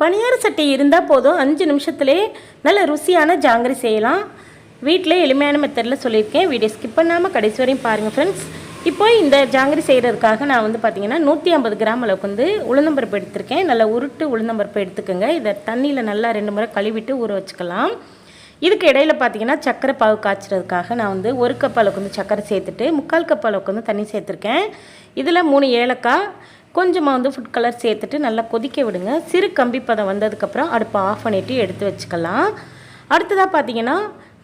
பணியார சட்டி இருந்தால் போதும். அஞ்சு நிமிஷத்துலேயே நல்ல ருசியான ஜாங்கிரி செய்யலாம். வீட்டில் எளிமையான மெத்தடில் சொல்லியிருக்கேன். வீடியோ ஸ்கிப் பண்ணாமல் கடைசி வரையும் பாருங்கள் ஃப்ரெண்ட்ஸ் இப்போ இந்த ஜாங்கிரி செய்கிறதுக்காக நான் வந்து பார்த்தீங்கன்னா நூற்றி ஐம்பது கிராம் அளவுக்கு வந்து உளுந்தம்பருப்பு எடுத்திருக்கேன். நல்லா உருட்டு உளுந்தம்பருப்பு எடுத்துக்கோங்க. இதை தண்ணியில் நல்லா ரெண்டு முறை கழுவிட்டு ஊற வச்சுக்கலாம். இதுக்கு இடையில பார்த்தீங்கன்னா சக்கரை பாகு காய்ச்சறதுக்காக நான் வந்து ஒரு கப் அளவுக்கு வந்து சக்கரை சேர்த்துட்டு முக்கால் கப் அளவுக்கு வந்து தண்ணி சேர்த்துருக்கேன். இதில் மூணு ஏலக்காய் கொஞ்சமாக வந்து ஃபுட் கலர் சேர்த்துட்டு நல்லா கொதிக்க விடுங்க. சிறு கம்பி பதம் வந்ததுக்கப்புறம் அடுப்பை ஆஃப் பண்ணிவிட்டு எடுத்து வச்சுக்கலாம். அடுத்ததாக பார்த்தீங்கன்னா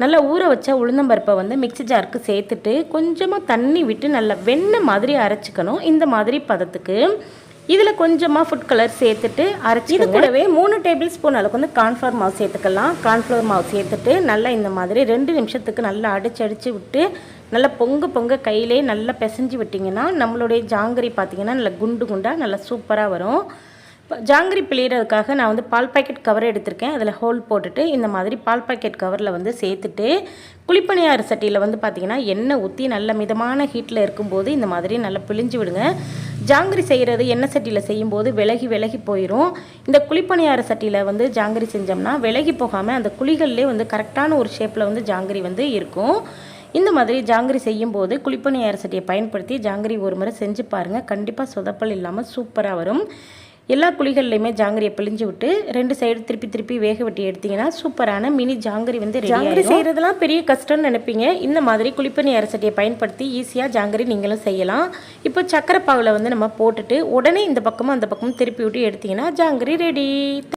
நல்லா ஊற வச்ச உளுந்தம்பருப்பை வந்து மிக்ஸி ஜாருக்கு சேர்த்துட்டு கொஞ்சமாக தண்ணி விட்டு நல்லா வெண்ணெய் மாதிரி அரைச்சிக்கணும். இந்த மாதிரி பதத்துக்கு. இதில் கொஞ்சமாக ஃபுட் கலர் சேர்த்துட்டு அரைச்சி இது கூடவே மூணு டேபிள் ஸ்பூன் அளவுக்கு வந்து கார்ன்ஃப்ளவர் மாவு சேர்த்துக்கலாம். கார்ன்ஃப்ளவர் மாவு சேர்த்துட்டு நல்லா இந்த மாதிரி ரெண்டு நிமிஷத்துக்கு நல்லா அடிச்சு அடித்து விட்டு நல்லா பொங்க பொங்க கையிலே நல்லா பிசைஞ்சு விட்டிங்கன்னா நம்மளுடைய ஜாங்கிரி பார்த்தீங்கன்னா நல்லா குண்டு குண்டாக நல்லா சூப்பராக வரும். இப்போ ஜாங்கிரி பிழியறதுக்காக நான் வந்து பால் பாக்கெட் கவர் எடுத்திருக்கேன். அதில் ஹோல் போட்டுட்டு இந்த மாதிரி பால் பாக்கெட் கவரில் வந்து சேர்த்துட்டு குழிப்பணியார சட்டியில் வந்து பார்த்திங்கன்னா எண்ணெய் ஊற்றி நல்ல மிதமான ஹீட்டில் இருக்கும்போது இந்த மாதிரி நல்லா பிழிஞ்சு விடுங்க. ஜாங்கிரி செய்கிறது எண்ணெய் சட்டியில் செய்யும்போது விலகி விலகி போயிடும் இந்த குழிப்பணியார சட்டியில் வந்து ஜாங்கிரி செஞ்சோம்னா விலகி போகாமல் அந்த குழிகள்லேயே வந்து கரெக்டான ஒரு ஷேப்பில் வந்து ஜாங்கிரி வந்து இருக்கும். இந்த மாதிரி ஜாங்கிரி செய்யும்போது குழிப்பணியார சட்டியை பயன்படுத்தி ஜாங்கிரி ஒரு முறை செஞ்சு பாருங்கள் கண்டிப்பாக சொதப்பல் இல்லாமல் சூப்பராக வரும். எல்லா குழிகள்லையுமே ஜாங்கிரியை பிழிஞ்சு விட்டு ரெண்டு சைடு திருப்பி திருப்பி வேக வெட்டி எடுத்தீங்கன்னா சூப்பரான மினி ஜாங்கிரி வந்து ஜாங்கிரி செய்கிறதுலாம் பெரிய கஷ்டம்னு நினைப்பீங்க. இந்த மாதிரி குழிப்பணி அரிசட்டியை பயன்படுத்தி ஈஸியாக ஜாங்கிரி நீங்களும் செய்யலாம். இப்போ சக்கரை பாவில் வந்து நம்ம போட்டுட்டு உடனே இந்த பக்கமும் அந்த பக்கமும் திருப்பி விட்டு எடுத்தீங்கன்னா ஜாங்கிரி ரெடி